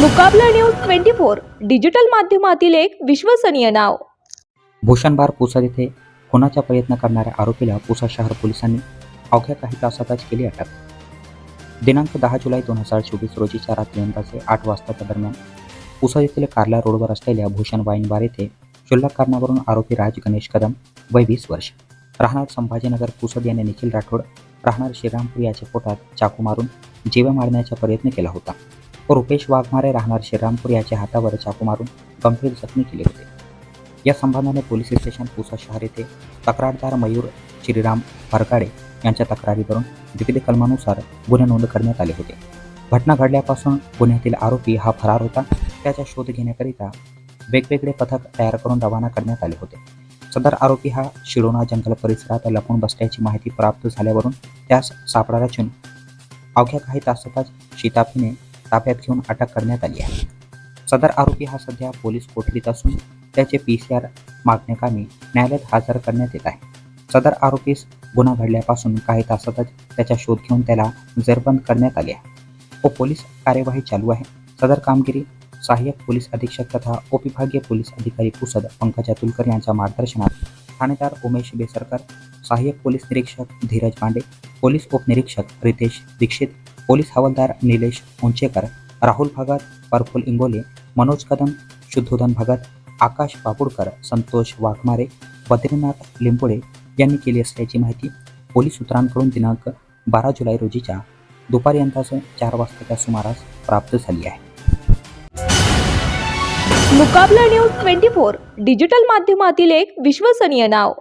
Mukabla news twenty four digital माध्यमातील एक विश्वसनीय नाव. भूषणबार पुसद येथे खुनाचा प्रयत्न करणाऱ्या आरोपीला पुसद शहर पोलिसांनी अवघ्या काही तासातच केली अटक. दिनांक दहा जुलै दोन हजार चोवीस रोजीच्या रात्री अंदाजे आठ वाजताच्या दरम्यान पुसद येथील कार्ला रोडवर असलेल्या भूषण वाईन बार येथे क्षुल्लक कारणावरून आरोपी राज गणेश कदम वय वीस वर्ष राहणार संभाजीनगर पुसद याने निखिल राठोड राहणार श्रीरामपूर याच्या पोटात चाकू मारून जीव मारण्याचा प्रयत्न केला होता. व रुपेश वाघमारे राहणार श्रीरामपूर याच्या हातावर चाकू मारून गंभीर जखमी केले होते. या संबंधाने पोलीस स्टेशन पुसा शहर येथे तक्रारदार मयूर श्रीराम फरकाडे यांच्या तक्रारीवरून विविध कलमानुसार गुन्हे नोंद करण्यात आले होते. घटना घडल्यापासून गुन्ह्यातील आरोपी हा फरार होता. त्याचा शोध घेण्याकरिता वेगवेगळे पथक तयार करून रवाना करण्यात आले होते. सदर आरोपी हा शिरोना जंगल परिसरात लपून बसल्याची माहिती प्राप्त झाल्यावरून त्यास सापडा रचून अवघ्या काही तासातच शिताफीने ताब्यात घेऊन अटक करण्यात आली आहे. सदर आरोपी हा सध्या पोलीस कोठडीत असून त्याचे पी सी आर मागण्याकामी न्यायालयात हजर करण्यात येत आहे. सदर आरोपीस गुन्हा घडल्यापासून काही तासातच त्याचा शोध घेऊन त्याला जेरबंद करण्यात आले आहे. व पोलीस कार्यवाही चालू आहे. सदर कामगिरी सहाय्यक पोलीस अधीक्षक तथा उपविभागीय पोलीस अधिकारी पुसद पंकज अतुलकर यांच्या मार्गदर्शनात ठाणेदार उमेश बेसरकर सहाय्यक पोलीस निरीक्षक धीरज पांडे पोलीस उपनिरीक्षक रितेश दीक्षित पोलीस हवालदार निलेश उंचेकर राहुल भगत प्रफुल इंगोले मनोज कदम शुद्धोधन भगत आकाश बापुडकर संतोष वाघमारे बद्रीनाथ लिंबोळे यांनी केली असल्याची माहिती पोलीस सूत्रांकडून दिनांक बारा जुलै रोजीच्या दुपारी अंदाजे चार वाजताच्या सुमारास प्राप्त झाली आहे. Mukabla news twenty four digital माध्यमातील एक विश्वसनीय नाव.